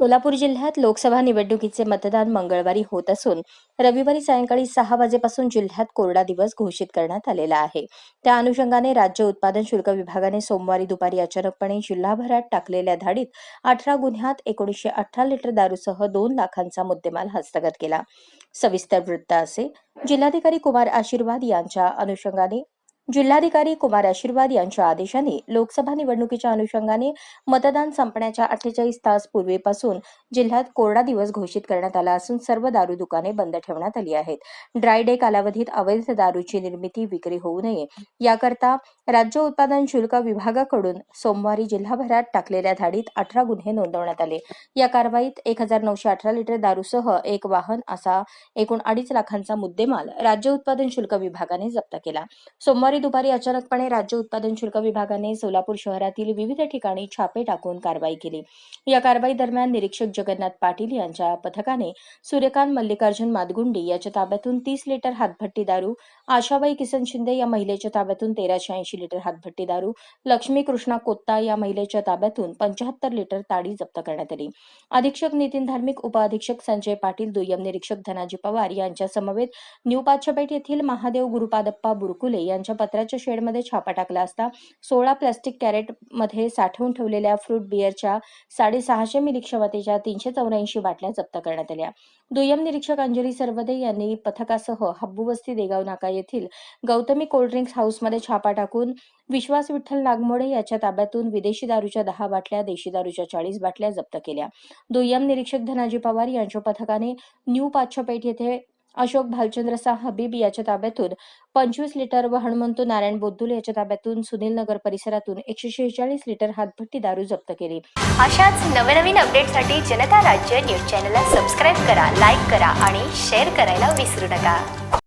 सोलापूर जिल्ह्यात लोकसभा निवडणुकीचे मतदान मंगळवारी होत असून रविवारी सायंकाळी सहा वाजेपासून जिल्ह्यात कोरडा दिवस घोषित करण्यात आलेला आहे. त्या अनुषंगाने राज्य उत्पादन शुल्क विभागाने सोमवारी दुपारी अचानकपणे जिल्हाभरात टाकलेल्या धाडीत अठरा गुन्ह्यात एकोणीसशे अठरा लिटर दारूसह दोन लाखांचा मुद्देमाल हस्तगत केला. सविस्तर वृत्त असे जिल्हाधिकारी कुमार आशीर्वाद यांच्या अनुषंगाने जिल्हाधिकारी कुमार आशीर्वाद यांच्या आदेशाने लोकसभा निवडणुकीच्या अनुषंगाने मतदान संपण्याच्या अठ्ठेचाळीस तास पूर्वीपासून जिल्ह्यात कोरडा दिवस घोषित करण्यात आला असून सर्व दारू दुकाने बंद ठेवण्यात आली आहेत. ड्राय डे कालावधीत अवैध दारूची निर्मिती विक्री होऊ नये. याकरता राज्य उत्पादन शुल्क विभागाकडून सोमवारी जिल्हाभरात टाकलेल्या धाडीत अठरा गुन्हे नोंदवण्यात आले. या कारवाईत एक हजार नऊशे अठरा लिटर दारूसह एक वाहन असा एकूण अडीच लाखांचा मुद्देमाल राज्य उत्पादन शुल्क विभागाने जप्त केला. सोमवारी दुपारी अचानकपणे राज्य उत्पादन शुल्क विभागाने सोलापूर शहरातील विविध ठिकाणी छापे टाकून कारवाई केली. या कारवाई दरम्यान निरीक्षक जगन्नाथ पाटील यांच्या पथकाने सूर्यकांत मल्लिकार्जुन मादगुंडी याच्या ताब्यातून तीस लिटर हातभट्टी दारू आशाबाई किसन शिंदे या महिलेच्या ताब्यातून तेराशे ऐंशी लिटर हातभट्टी दारू लक्ष्मी कृष्णा कोत्ता या महिलेच्या ताब्यातून पंच्याहत्तर लिटर ताडी जप्त करण्यात आली. अधीक्षक नितीन धार्मिक उपअधीक्षक संजय पाटील दुय्यम निरीक्षक धनाजी पवार यांच्या समवेत न्यू पाचपेठ येथील महादेव गुरुपादप्पा बुरकुले यांच्या पत्राच्या शेडमध्ये छापा टाकला असता सोळा प्लास्टिक कॅरेटमध्ये साठवून ठेवलेल्या फ्रूट बिअरच्या साडेसहाशे मिली क्षमतेच्या तीनशे चौऱ्याऐंशी बाटल्या जप्त करण्यात आल्या. दुय्यम निरीक्षक अंजली सरवदे यांनी पथकासह हब्बूवस्ती देगाव नाका येथील गौतमी कोल्ड्रिंक्स हाऊसमध्ये छापा टाकून विश्वास विठ्ठल नागमोडे याच्या ताब्यातून विदेशी दारूच्या दहा बाटल्या देशी दारूच्या चाळीस बाटल्या जप्त केल्या. दुय्यम निरीक्षक धनाजी पवार यांच्या पथकाने न्यू पाचपेठ येथे अशोक भालचंद्र हबीब याच्या ताब्यातून पंचवीस लिटर व हनुमंत नारायण बोद्धुल याच्या ताब्यातून सुनील नगर परिसरातून एकशे शेहेचाळीस लिटर हातभट्टी दारू जप्त केली. अशाच नवनवीन अपडेटसाठी जनता राज्य न्यूज चॅनलला सबस्क्राईब करा लाईक करा आणि शेअर करायला विसरू नका.